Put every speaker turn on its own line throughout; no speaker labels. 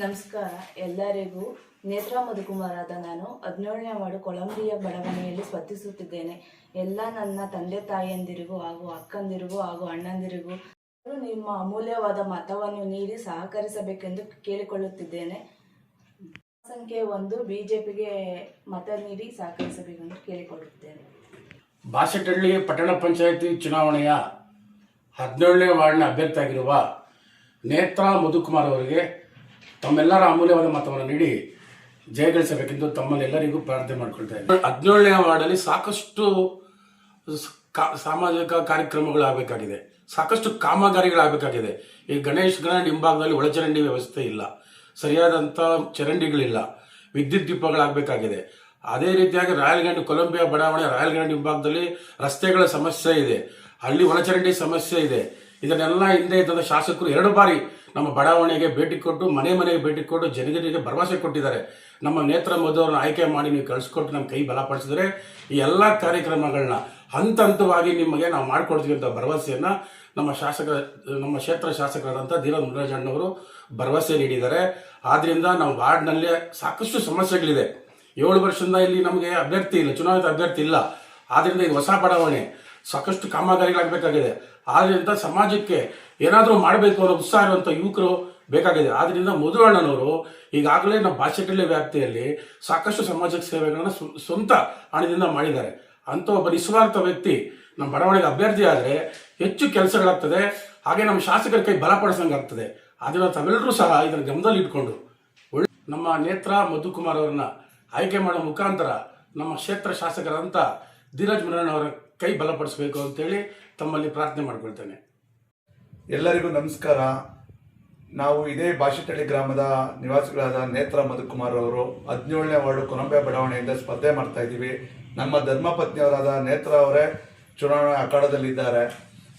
ನಮಸ್ಕಾರ. ಎಲ್ಲರಿಗೂ ನೇತ್ರ ಮಧುಕುಮಾರಾದ ನಾನು ಹದಿನೇಳನೇ ವಾರ್ಡ್ ಕೊಳಂಬಿಯ ಬಡಾವಣೆಯಲ್ಲಿ ಸ್ಪರ್ಧಿಸುತ್ತಿದ್ದೇನೆ. ಎಲ್ಲ ನನ್ನ ತಂದೆ ತಾಯಿಯಂದಿರಿಗೂ ಹಾಗೂ ಅಕ್ಕಂದಿರಿಗೂ ಹಾಗೂ ಅಣ್ಣಂದಿರಿಗೂ ನಿಮ್ಮ ಅಮೂಲ್ಯವಾದ ಮತವನ್ನು ನೀಡಿ ಸಹಕರಿಸಬೇಕೆಂದು ಕೇಳಿಕೊಳ್ಳುತ್ತಿದ್ದೇನೆ. ಸಂಖ್ಯೆ ಒಂದು, ಬಿಜೆಪಿಗೆ ಮತ ನೀಡಿ ಸಹಕರಿಸಬೇಕೆಂದು ಕೇಳಿಕೊಳ್ಳುತ್ತೇನೆ
ಬಾಸಟಳ್ಳಿ ಪಟ್ಟಣ ಪಂಚಾಯಿತಿ ಚುನಾವಣೆಯ ಹದಿನೇಳನೇ ವಾರ್ಡ್ನ ಅಭ್ಯರ್ಥಿಯಾಗಿರುವ ನೇತ್ರಾ ಮಧುಕುಮಾರ್ ಅವರಿಗೆ ತಮ್ಮೆಲ್ಲರ ಅಮೂಲ್ಯವಾದ ಮತವನ್ನು ನೀಡಿ ಜಯಗಳಿಸಬೇಕೆಂದು ತಮ್ಮಲ್ಲೆಲ್ಲರಿಗೂ ಪ್ರಾರ್ಥನೆ ಮಾಡ್ಕೊಳ್ತಾ ಇದ್ದೀನಿ. ಹದಿನೇಳನೇ ವಾರ್ಡಲ್ಲಿ ಸಾಕಷ್ಟು ಸಾಮಾಜಿಕ ಕಾರ್ಯಕ್ರಮಗಳಾಗಬೇಕಾಗಿದೆ. ಸಾಕಷ್ಟು ಕಾಮಗಾರಿಗಳಾಗಬೇಕಾಗಿದೆ. ಈ ಗಣೇಶ್ ಗಣ ಹಿಂಭಾಗದಲ್ಲಿ ಒಳಚರಂಡಿ ವ್ಯವಸ್ಥೆ ಇಲ್ಲ. ಸರಿಯಾದಂಥ ಚರಂಡಿಗಳಿಲ್ಲ. ವಿದ್ಯುತ್ ದೀಪಗಳಾಗಬೇಕಾಗಿದೆ. ಅದೇ ರೀತಿಯಾಗಿ ರಾಯಲ್ ರಾಯಲ್ಗಂಡ್ ಕೊಲಂಬಿಯಾ, ಬಡಾವಣೆ ರಾಯಲ್ಗಂಡ್ ಹಿಂಭಾಗದಲ್ಲಿ ರಸ್ತೆಗಳ ಸಮಸ್ಯೆ ಇದೆ. ಅಲ್ಲಿ ಒಳಚರಂಡಿ ಸಮಸ್ಯೆ ಇದೆ. ಇದನ್ನೆಲ್ಲ ಹಿಂದೆ ಇದ್ದ ಶಾಸಕರು ಎರಡು ಬಾರಿ ನಮ್ಮ ಬಡಾವಣೆಗೆ ಭೇಟಿ ಕೊಟ್ಟು, ಮನೆ ಮನೆಗೆ ಭೇಟಿ ಕೊಟ್ಟು ಜನರಿಗೆ ಭರವಸೆ ಕೊಟ್ಟಿದ್ದಾರೆ. ನಮ್ಮ ನೇತ್ರ ಮಧುವರನ್ನು ಆಯ್ಕೆ ಮಾಡಿ ನೀವು ಕಳಿಸ್ಕೊಟ್ಟು ನಮ್ಮ ಕೈ ಬಲಪಡಿಸಿದ್ರೆ ಈ ಎಲ್ಲ ಕಾರ್ಯಕ್ರಮಗಳನ್ನ ಹಂತ ಹಂತವಾಗಿ ನಿಮಗೆ ನಾವು ಮಾಡಿಕೊಡ್ತೀವಿ ಅಂತ ಭರವಸೆಯನ್ನ ನಮ್ಮ ಶಾಸಕ, ನಮ್ಮ ಕ್ಷೇತ್ರ ಶಾಸಕರಾದಂಥ ಧೀರಜ್ ಮುರಾಜಣ್ಣವರು ಭರವಸೆ ನೀಡಿದ್ದಾರೆ. ಆದ್ದರಿಂದ ನಮ್ಮ ವಾರ್ಡ್ನಲ್ಲಿ ಸಾಕಷ್ಟು ಸಮಸ್ಯೆಗಳಿದೆ. ಏಳು ವರ್ಷದಿಂದ ಇಲ್ಲಿ ನಮಗೆ ಅಭ್ಯರ್ಥಿ ಇಲ್ಲ ಚುನಾಯಿತ ಅಭ್ಯರ್ಥಿ ಇಲ್ಲ. ಆದ್ದರಿಂದ ಈಗ ಹೊಸ ಬಡಾವಣೆ ಸಾಕಷ್ಟು ಕಾಮಗಾರಿಗಳಾಗಬೇಕಾಗಿದೆ. ಆದ್ರಿಂದ ಸಮಾಜಕ್ಕೆ ಏನಾದರೂ ಮಾಡಬೇಕು ಅನ್ನೋ ಉತ್ಸಾಹ ಇರುವಂಥ ಯುವಕರು ಬೇಕಾಗಿದೆ. ಆದ್ರಿಂದ ಮಧುವಣ್ಣನವರು ಈಗಾಗಲೇ ನಮ್ಮ ಭಾಷೆಕಳ್ಳಿ ವ್ಯಾಪ್ತಿಯಲ್ಲಿ ಸಾಕಷ್ಟು ಸಮಾಜ ಸೇವೆಗಳನ್ನು ಸ್ವ- ಸ್ವಂತ ಹಣದಿಂದ ಮಾಡಿದ್ದಾರೆ. ಅಂತ ಒಬ್ಬ ನಿಸ್ವಾರ್ಥ ವ್ಯಕ್ತಿ ನಮ್ಮ ಬಡಾವಣೆಗೆ ಅಭ್ಯರ್ಥಿ ಆದರೆ ಹೆಚ್ಚು ಕೆಲಸಗಳಾಗ್ತದೆ. ಹಾಗೆ ನಮ್ಮ ಶಾಸಕರ ಕೈ ಬಲಪಡಿಸಂಗಾಗ್ತದೆ ಅದನ್ನ ತಾವೆಲ್ಲರೂ ಸಹ ಇದನ್ನು ಗಮನದಲ್ಲಿ ಇಟ್ಕೊಂಡು ನಮ್ಮ ನೇತ್ರ ಮಧುಕುಮಾರ್ ಅವರನ್ನ ಆಯ್ಕೆ ಮಾಡೋ ಮುಖಾಂತರ ನಮ್ಮ ಕ್ಷೇತ್ರ ಶಾಸಕರಂತ ಧೀರಜ್ ಮುರಣ್ಣ ಅವರ ಕೈ ಬಲಪಡಿಸಬೇಕು ಅಂತೇಳಿ ತಮ್ಮಲ್ಲಿ ಪ್ರಾರ್ಥನೆ ಮಾಡ್ಕೊಳ್ತೇನೆ.
ಎಲ್ಲರಿಗೂ ನಮಸ್ಕಾರ. ನಾವು ಇದೇ ಬಾಶಿಟಳ್ಳಿ ಗ್ರಾಮದ ನಿವಾಸಿಗಳಾದ ನೇತ್ರ ಮಧುಕುಮಾರ್ ಅವರು ಹದಿನೇಳನೇ ವಾರ್ಡ್ ಕೊನಂಬೆ ಬಡಾವಣೆಯಿಂದ ಸ್ಪರ್ಧೆ ಮಾಡ್ತಾ ಇದ್ದೀವಿ. ನಮ್ಮ ಧರ್ಮಪತ್ನಿಯವರಾದ ನೇತ್ರ ಅವರೇ ಚುನಾವಣಾ ಅಖಾಡದಲ್ಲಿದ್ದಾರೆ.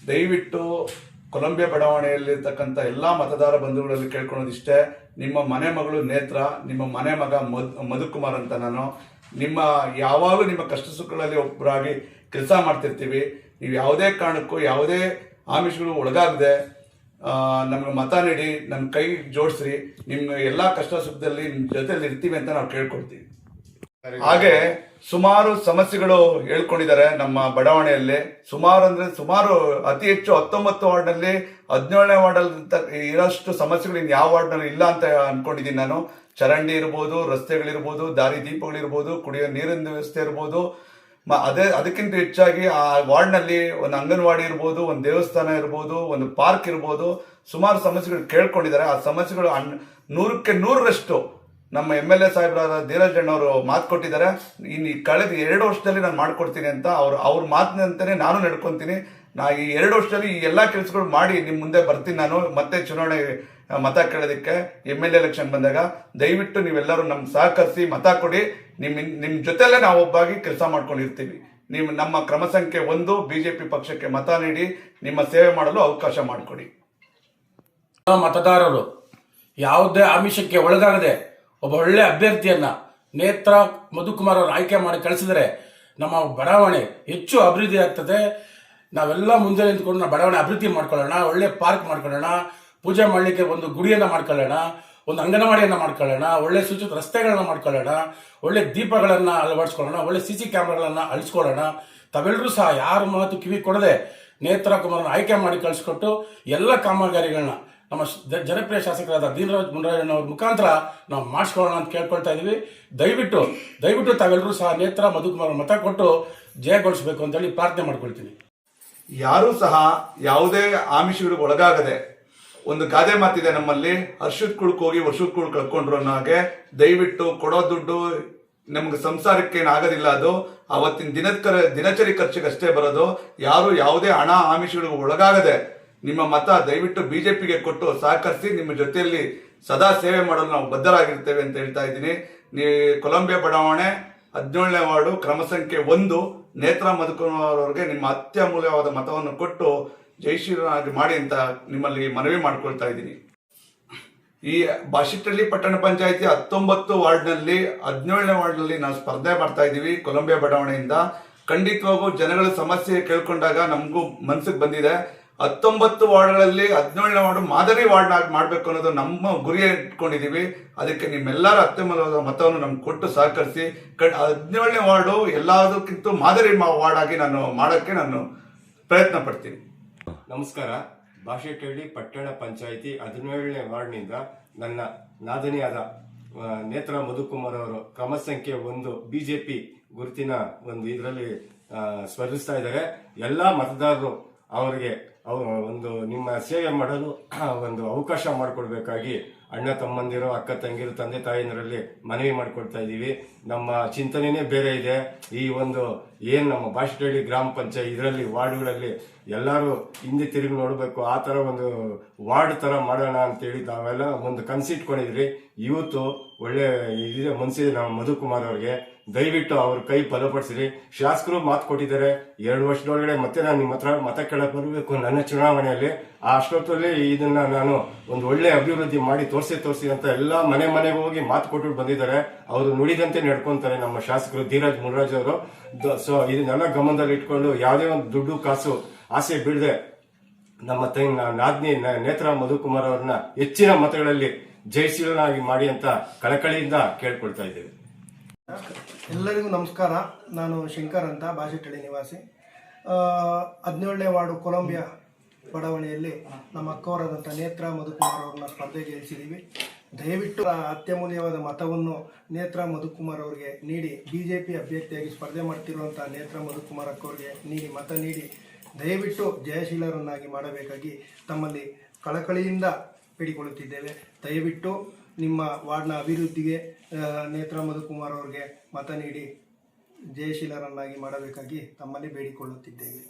ದಯವಿಟ್ಟು ಕೊಲಂಬಿಯ ಬಡಾವಣೆಯಲ್ಲಿರ್ತಕ್ಕಂಥ ಎಲ್ಲ ಮತದಾರ ಬಂಧುಗಳಲ್ಲಿ ಕೇಳ್ಕೊಳ್ಳೋದಿಷ್ಟೇ. ನಿಮ್ಮ ಮನೆ ಮಗಳು ನೇತ್ರ, ನಿಮ್ಮ ಮನೆ ಮಗ ಮಧು ಮಧುಕುಮಾರ್ ಅಂತ ನಾನು. ನಿಮ್ಮ ಯಾವಾಗಲೂ ನಿಮ್ಮ ಕಷ್ಟ ಸುಖಗಳಲ್ಲಿ ಒಬ್ಬರಾಗಿ ಕೆಲಸ ಮಾಡ್ತಿರ್ತೀವಿ. ನೀವು ಯಾವುದೇ ಕಾರಣಕ್ಕೂ ಯಾವುದೇ ಆಮಿಷಗಳು ಒಳಗಾಗದೆ ನಮ್ಗೆ ಮತ ನೀಡಿ ನಮ್ಮ ಕೈ ಜೋಡಿಸ್ರಿ. ನಿಮ್ಮ ಎಲ್ಲ ಕಷ್ಟ ಸುಖದಲ್ಲಿ ನಿಮ್ಮ ಜೊತೆಯಲ್ಲಿ ಇರ್ತೀವಿ ಅಂತ ನಾವು ಕೇಳ್ಕೊಳ್ತೀವಿ. ಹಾಗೆ ಸುಮಾರು ಸಮಸ್ಯೆಗಳು ಹೇಳ್ಕೊಂಡಿದ್ದಾರೆ ನಮ್ಮ ಬಡಾವಣೆಯಲ್ಲಿ. ಸುಮಾರು ಅಂದ್ರೆ ಸುಮಾರು ಅತಿ ಹೆಚ್ಚು ಹತ್ತೊಂಬತ್ತು ವಾರ್ಡ್ನಲ್ಲಿ ಹದಿನೇಳನೇ ವಾರ್ಡಲ್ಲಿ ಇರೋಷ್ಟು ಸಮಸ್ಯೆಗಳು ಇನ್ನು ಯಾವ ವಾರ್ಡ್ನಲ್ಲಿ ಇಲ್ಲ ಅಂತ ಅನ್ಕೊಂಡಿದ್ದೀನಿ ನಾನು. ಚರಂಡಿ ಇರ್ಬೋದು, ರಸ್ತೆಗಳಿರ್ಬೋದು, ದಾರಿ ದೀಪಗಳಿರ್ಬೋದು, ಕುಡಿಯೋ ನೀರಿನ ವ್ಯವಸ್ಥೆ ಇರ್ಬೋದು ಅದೇ, ಅದಕ್ಕಿಂತ ಹೆಚ್ಚಾಗಿ ಆ ವಾರ್ಡ್ನಲ್ಲಿ ಒಂದು ಅಂಗನವಾಡಿ ಇರ್ಬೋದು, ಒಂದು ದೇವಸ್ಥಾನ ಇರ್ಬೋದು, ಒಂದು ಪಾರ್ಕ್ ಇರ್ಬೋದು, ಸುಮಾರು ಸಮಸ್ಯೆಗಳು ಕೇಳ್ಕೊಂಡಿದ್ದಾರೆ. ಆ ಸಮಸ್ಯೆಗಳು ಅನ್ ನೂರಕ್ಕೆ ನೂರರಷ್ಟು ನಮ್ಮ ಎಂ ಎಲ್ ಎ ಸಾಹೇಬರಾದ ಧೀರಜ್ ಅವರು ಮಾತು ಕೊಟ್ಟಿದ್ದಾರೆ. ಇನ್ನು ಕಳೆದ ಎರಡು ವರ್ಷದಲ್ಲಿ ನಾನು ಮಾಡ್ಕೊಡ್ತೀನಿ ಅಂತ ಅವ್ರು, ಅವ್ರ ಮಾತಿನಂತೆಯೇ ನಾನು ನಡ್ಕೊತೀನಿ. ನಾ ಈ ಎರಡು ವರ್ಷದಲ್ಲಿ ಈ ಎಲ್ಲ ಕೆಲಸಗಳು ಮಾಡಿ ನಿಮ್ಮ ಮುಂದೆ ಬರ್ತೀನಿ ನಾನು, ಮತ್ತೆ ಚುನಾವಣೆ ಮತ ಕೇಳೋದಕ್ಕೆ ಎಂ ಎಲ್ ಎಲೆಕ್ಷನ್ ಬಂದಾಗ ದಯವಿಟ್ಟು ನೀವೆಲ್ಲರೂ ನಮ್ಮ ಸಹಕರಿಸಿ ಮತ ಕೊಡಿ. ನಿಮ್ಮ ನಿಮ್ಮ ಜೊತೆಲೇ ನಾವು ಒಬ್ಬಾಗಿ ಕೆಲಸ ಮಾಡ್ಕೊಂಡಿರ್ತೀವಿ. ನೀವು ನಮ್ಮ ಕ್ರಮ ಸಂಖ್ಯೆ ಒಂದು ಬಿಜೆಪಿ ಪಕ್ಷಕ್ಕೆ ಮತ ನೀಡಿ, ನಿಮ್ಮ ಸೇವೆ ಮಾಡಲು ಅವಕಾಶ ಮಾಡಿಕೊಡಿ.
ಮತದಾರರು, ಯಾವುದೇ ಆಮಿಷಕ್ಕೆ ಒಳಗಾಗದೆ ಒಬ್ಬ ಒಳ್ಳೆ ಅಭ್ಯರ್ಥಿಯನ್ನ ನೇತ್ರ ಮಧುಕುಮಾರ್ ಅವರು ಆಯ್ಕೆ ಮಾಡಿ ಕಳಿಸಿದರೆ ನಮ್ಮ ಬಡಾವಣೆ ಹೆಚ್ಚು ಅಭಿವೃದ್ಧಿ ಆಗ್ತದೆ. ನಾವೆಲ್ಲ ಮುಂದೆ ನಿಂತ್ಕೊಂಡು ನಾವು ಬಡಾವಣೆ ಅಭಿವೃದ್ಧಿ ಮಾಡ್ಕೊಳ್ಳೋಣ, ಒಳ್ಳೆ ಪಾರ್ಕ್ ಮಾಡ್ಕೊಳ್ಳೋಣ. ಪೂಜೆ ಮಾಡಲಿಕ್ಕೆ ಒಂದು ಗುಡಿಯನ್ನು ಮಾಡ್ಕೊಳ್ಳೋಣ, ಒಂದು ಅಂಗನವಾಡಿಯನ್ನು ಮಾಡ್ಕೊಳ್ಳೋಣ, ಒಳ್ಳೆ ಸೂಚಿತ ರಸ್ತೆಗಳನ್ನ ಮಾಡ್ಕೊಳ್ಳೋಣ, ಒಳ್ಳೆ ದೀಪಗಳನ್ನು ಅಳವಡಿಸ್ಕೊಳ್ಳೋಣ, ಒಳ್ಳೆ ಸಿ ಸಿ ಕ್ಯಾಮ್ರಾಗಳನ್ನ ಅಳಿಸ್ಕೊಳ್ಳೋಣ. ತಾವೆಲ್ಲರೂ ಸಹ ಯಾರ ಮಾತು ಕಿವಿ ಕೊಡದೆ ನೇತ್ರ ಕುಮಾರನ ಆಯ್ಕೆ ಮಾಡಿ ಕಳಿಸ್ಕೊಟ್ಟು ಎಲ್ಲ ಕಾಮಗಾರಿಗಳನ್ನ ನಮ್ಮ ಜನಪ್ರಿಯ ಶಾಸಕರಾದ ದೀನರಾಜ್ ಮುನರಾಜಣ್ಣ ಅವ್ರ ಮುಖಾಂತರ ನಾವು ಮಾಡಿಸ್ಕೊಳ್ಳೋಣ ಅಂತ ಕೇಳ್ಕೊಳ್ತಾ ಇದೀವಿ. ದಯವಿಟ್ಟು ದಯವಿಟ್ಟು ತಾವೆಲ್ಲರೂ ಸಹ ನೇತ್ರ ಮಧುಕುಮಾರ್ ಮತ ಕೊಟ್ಟು ಜಯಗೊಳಿಸಬೇಕು ಅಂತೇಳಿ ಪ್ರಾರ್ಥನೆ ಮಾಡ್ಕೊಳ್ತೀನಿ.
ಯಾರೂ ಸಹ ಯಾವುದೇ ಆಮಿಷಗಳಿಗೆ ಒಳಗಾಗದೆ ಒಂದು ಗಾದೆ ಮಾತಿದೆ ನಮ್ಮಲ್ಲಿ. ಹರ್ಷದ ಕುಳ್ಕೋಗಿ ವರ್ಷದ ಕುಳ್ ಕಳ್ಕೊಂಡ್ರು ಅನ್ನೋ ಹಾಗೆ. ದಯವಿಟ್ಟು ಕೊಡೋ ದುಡ್ಡು ನಮ್ಗೆ ಸಂಸಾರಕ್ಕೆ ಆಗೋದಿಲ್ಲ ಅದು. ಅವತ್ತಿನ ದಿನದ ದಿನಚರಿ ಖರ್ಚಿಗೆ ಅಷ್ಟೇ ಬರೋದು. ಯಾರು ಯಾವುದೇ ಹಣ ಆಮಿಷಗಳಿಗೆ ಒಳಗಾಗದೆ ನಿಮ್ಮ ಮತ ದಯವಿಟ್ಟು ಬಿಜೆಪಿಗೆ ಕೊಟ್ಟು ಸಹಕರಿಸಿ ನಿಮ್ಮ ಜೊತೆಯಲ್ಲಿ ಸದಾ ಸೇವೆ ಮಾಡಲು ನಾವು ಬದ್ಧರಾಗಿರ್ತೇವೆ ಅಂತ ಹೇಳ್ತಾ ಇದ್ದೀನಿ. ನೀ, ಕೊಲಂಬಿಯಾ ಬಡಾವಣೆ ಹದಿನೇಳನೇ ವಾರ್ಡು ಕ್ರಮ ಸಂಖ್ಯೆ ಒಂದು ನೇತ್ರ ಮಧುಕುಮಾರ್ ಅವರಿಗೆ ನಿಮ್ಮ ಅತ್ಯಮೂಲ್ಯವಾದ ಮತವನ್ನು ಕೊಟ್ಟು ಜಯಶೀಲನಾಗಿ ಮಾಡಿ ಅಂತ ನಿಮ್ಮಲ್ಲಿ ಮನವಿ ಮಾಡ್ಕೊಳ್ತಾ ಇದ್ದೀನಿ. ಈ ಬಾಶಿಟ್ಟಳ್ಳಿ ಪಟ್ಟಣ ಪಂಚಾಯತಿ ಹತ್ತೊಂಬತ್ತು ವಾರ್ಡ್ನಲ್ಲಿ, ಹದಿನೇಳನೇ ವಾರ್ಡ್ನಲ್ಲಿ ನಾವು ಸ್ಪರ್ಧೆ ಮಾಡ್ತಾ ಇದ್ದೀವಿ ಕೊಲಂಬಿಯಾ ಬಡಾವಣೆಯಿಂದ. ಖಂಡಿತವಾಗೂ ಜನಗಳ ಸಮಸ್ಯೆ ಕೇಳ್ಕೊಂಡಾಗ ನಮಗೂ ಮನಸ್ಸಿಗೆ ಬಂದಿದೆ. ಹತ್ತೊಂಬತ್ತು ವಾರ್ಡ್ಗಳಲ್ಲಿ ಹದಿನೇಳನೇ ವಾರ್ಡ್ ಮಾದರಿ ವಾರ್ಡ್ ಮಾಡಬೇಕು ಅನ್ನೋದು ನಮ್ಮ ಗುರಿ ಇಟ್ಕೊಂಡಿದ್ದೀವಿ. ಅದಕ್ಕೆ ನಿಮ್ಮೆಲ್ಲರ ಅತ್ಯಮೂಲವಾದ ಮತವನ್ನು ನಮ್ಗೆ ಕೊಟ್ಟು ಸಹಕರಿಸಿ ಕ ಹದಿನೇಳನೇ ವಾರ್ಡು ಎಲ್ಲದಕ್ಕಿಂತ ಮಾದರಿ ವಾರ್ಡ್ ಆಗಿ ನಾನು ಮಾಡೋಕ್ಕೆ ನಾನು ಪ್ರಯತ್ನ ಪಡ್ತೀನಿ.
ನಮಸ್ಕಾರ. ಭಾಷೆಟಳ್ಳಿ ಪಟ್ಟಣ ಪಂಚಾಯಿತಿ ಹದಿನೇಳನೇ ವಾರ್ಡ್ನಿಂದ ನನ್ನ ನಾದನಿಯಾದ ನೇತ್ರ ಮಧುಕುಮಾರ್ ಅವರು ಕ್ರಮ ಸಂಖ್ಯೆ ಒಂದು, ಬಿಜೆಪಿ ಗುರುತಿನ ಒಂದು ಇದರಲ್ಲಿ ಸ್ಪರ್ಧಿಸ್ತಾ ಇದ್ದಾರೆ. ಎಲ್ಲ ಮತದಾರರು ಅವರಿಗೆ ಅವ, ಒಂದು ನಿಮ್ಮ ಸೇವೆ ಮಾಡಲು ಒಂದು ಅವಕಾಶ ಮಾಡಿಕೊಡ್ಬೇಕಾಗಿ ಅಣ್ಣ ತಮ್ಮಂದಿರು, ಅಕ್ಕ ತಂಗಿರು, ತಂದೆ ತಾಯಿನರಲ್ಲಿ ಮನವಿ ಮಾಡಿಕೊಡ್ತಾ ಇದ್ದೀವಿ. ನಮ್ಮ ಚಿಂತನೆಯೇ ಬೇರೆ ಇದೆ. ಈ ಒಂದು ಏನು ನಮ್ಮ ಬಾಷಟಳ್ಳಿ ಗ್ರಾಮ ಪಂಚಾಯತ್ ಇದರಲ್ಲಿ, ವಾರ್ಡ್ಗಳಲ್ಲಿ ಎಲ್ಲರೂ ಹಿಂದೆ ತಿರುಗಿ ನೋಡಬೇಕು, ಆ ತರ ಒಂದು ವಾರ್ಡ್ ತರ ಮಾಡೋಣ ಅಂತೇಳಿ ನಾವೆಲ್ಲ ಒಂದು ಕನ್ಸಿಟ್ಕೊಂಡಿದ್ರಿ. ಇವತ್ತು ಒಳ್ಳೆ ಇದೆ ಮನ್ಸಿದೆ ನಮ್ಮ ಮಧುಕುಮಾರ್ ಅವ್ರಿಗೆ. ದಯವಿಟ್ಟು ಅವ್ರ ಕೈ ಬಲಪಡಿಸಿರಿ. ಶಾಸಕರು ಮಾತು ಕೊಟ್ಟಿದ್ದಾರೆ. ಎರಡು ವರ್ಷದೊಳಗಡೆ ಮತ್ತೆ ನಾನು ನಿಮ್ಮ ಹತ್ರ ಮತ ಕೇಳಕ್ ಬರಬೇಕು ನನ್ನ ಚುನಾವಣೆಯಲ್ಲಿ. ಆ ಅಷ್ಟೊತ್ತಲ್ಲಿ ಇದನ್ನ ನಾನು ಒಂದು ಒಳ್ಳೆ ಅಭಿವೃದ್ಧಿ ಮಾಡಿ ತೋರಿಸಿ ತೋರಿಸಿ ಅಂತ ಎಲ್ಲ ಮನೆ ಮನೆಗೆ ಹೋಗಿ ಮಾತು ಕೊಟ್ಟು ಬಂದಿದ್ದಾರೆ. ಅವರು ನುಡಿದಂತೆ ನಡ್ಕೊಂತಾರೆ ನಮ್ಮ ಶಾಸಕರು ಧೀರಜ್ ಮುನರಾಜ್ ಅವರು. ಸೊ ಇದನ್ನೆಲ್ಲ ಗಮನದಲ್ಲಿ ಇಟ್ಕೊಂಡು ಯಾವುದೇ ಒಂದು ದುಡ್ಡು, ಕಾಸು ಆಸೆ ಬಿಡದೆ ನಮ್ಮ ತೈ ನಾದ್ನಿ ನೇತ್ರ ಮಧುಕುಮಾರ್ ಅವ್ರನ್ನ ಹೆಚ್ಚಿನ ಮತಗಳಲ್ಲಿ ಜಯಶೀಲನಾಗಿ ಮಾಡಿ ಅಂತ ಕಳಕಳಿಯಿಂದ ಕೇಳ್ಕೊಳ್ತಾ ಇದ್ದೇವೆ.
ಎಲ್ಲರಿಗೂ ನಮಸ್ಕಾರ. ನಾನು ಶಂಕರ್ ಅಂತ ಬಾಜೆಟಳ್ಳಿ ನಿವಾಸಿ. ಹದಿನೇಳನೇ ವಾರ್ಡು ಕೊಲಂಬಿಯಾ ಬಡಾವಣೆಯಲ್ಲಿ ನಮ್ಮ ಅಕ್ಕವರಾದಂಥ ನೇತ್ರ ಮಧುಕುಮಾರ್ ಅವ್ರನ್ನ ಸ್ಪರ್ಧೆಗೆ ಇಳಿಸಿದ್ದೀವಿ ದಯವಿಟ್ಟು ಅತ್ಯಮೂಲ್ಯವಾದ ಮತವನ್ನು ನೇತ್ರ ಮಧುಕುಮಾರ್ ಅವರಿಗೆ ನೀಡಿ ಬಿ ಜೆ ಪಿ ಅಭ್ಯರ್ಥಿಯಾಗಿ ಸ್ಪರ್ಧೆ ಮಾಡ್ತಿರುವಂಥ ನೇತ್ರ ಮಧುಕುಮಾರ್ ಅಕ್ಕವ್ರಿಗೆ ನೀಡಿ, ಮತ ನೀಡಿ, ದಯವಿಟ್ಟು ಜಯಶೀಲರನ್ನಾಗಿ ಮಾಡಬೇಕಾಗಿ ತಮ್ಮಲ್ಲಿ ಕಳಕಳಿಯಿಂದ ಬೇಡಿಕೊಳ್ಳುತ್ತಿದ್ದೇವೆ. ದಯವಿಟ್ಟು ನಿಮ್ಮ ವಾರ್ಡ್ನ ಅಭಿವೃದ್ಧಿಗೆ ನೇತ್ರ ಮಧುಕುಮಾರ್ ಅವ್ರಿಗೆ ಮತ ನೀಡಿ ಜಯಶೀಲರನ್ನಾಗಿ ಮಾಡಬೇಕಾಗಿ ತಮ್ಮಲ್ಲಿ ಬೇಡಿಕೊಳ್ಳುತ್ತಿದ್ದೇವೆ.